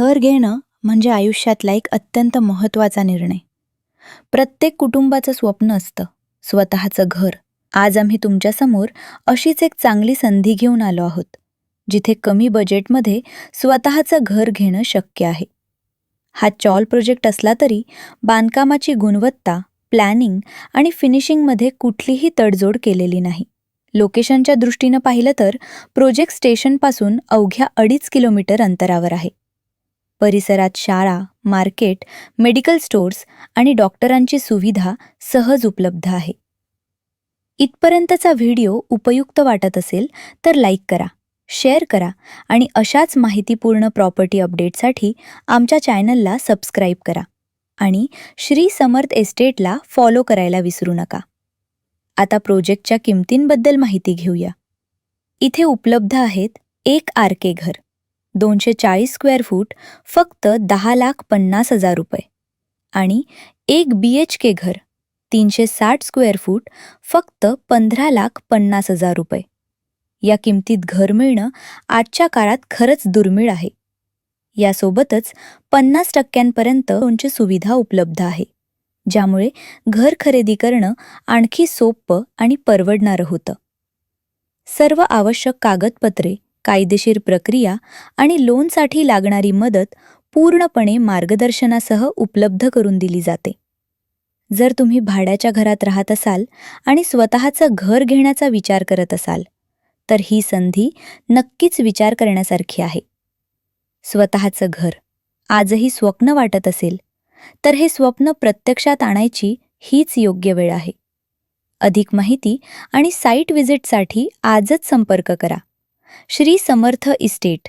घर घेणं म्हणजे आयुष्यातला एक अत्यंत महत्त्वाचा निर्णय. प्रत्येक कुटुंबाचं स्वप्न असतं स्वतःचं घर. आज आम्ही तुमच्यासमोर अशीच एक चांगली संधी घेऊन आलो आहोत जिथे कमी बजेटमध्ये स्वतःचं घर घेणं शक्य आहे. हा चॉल प्रोजेक्ट असला तरी बांधकामाची गुणवत्ता प्लॅनिंग आणि फिनिशिंगमध्ये कुठलीही तडजोड केलेली नाही. लोकेशनच्या दृष्टीनं पाहिलं तर प्रोजेक्ट स्टेशनपासून अवघ्या अडीच किलोमीटर अंतरावर आहे. परिसरात शाळा मार्केट मेडिकल स्टोअर्स आणि डॉक्टरांची सुविधा सहज उपलब्ध आहे. इथपर्यंतचा व्हिडिओ उपयुक्त वाटत असेल तर लाईक करा शेअर करा आणि अशाच माहितीपूर्ण प्रॉपर्टी अपडेटसाठी आमच्या चॅनलला सबस्क्राईब करा आणि श्री समर्थ एस्टेटला फॉलो करायला विसरू नका. आता प्रोजेक्टच्या किमतींबद्दल माहिती घेऊया. इथे उपलब्ध आहेत एक आर के घर. दोनशे चाळीस स्क्वेअर फूट फक्त दहा लाख पन्नास हजार रुपये. आणि एक बी एच के घर तीनशे साठ स्क्वेअर फूट फक्त पंधरा लाख पन्नास हजार रुपये. या किमतीत घर मिळणं आजच्या काळात खरंच दुर्मिळ आहे. यासोबतच पन्नास टक्क्यांपर्यंत लोनची सुविधा उपलब्ध आहे ज्यामुळे घर खरेदी करणं आणखी सोपं आणि परवडणारं होतं. सर्व आवश्यक कागदपत्रे कायदेशीर प्रक्रिया आणि लोनसाठी लागणारी मदत पूर्णपणे मार्गदर्शनासह उपलब्ध करून दिली जाते. जर तुम्ही भाड्याच्या घरात राहत असाल आणि स्वतःचं घर घेण्याचा विचार करत असाल तर ही संधी नक्कीच विचार करण्यासारखी आहे. स्वतःचं घर आजही स्वप्न वाटत असेल तर हे स्वप्न प्रत्यक्षात आणायची हीच योग्य वेळ आहे. अधिक माहिती आणि साईट व्हिजिटसाठी आजच संपर्क करा. श्री समर्थ इस्टेट.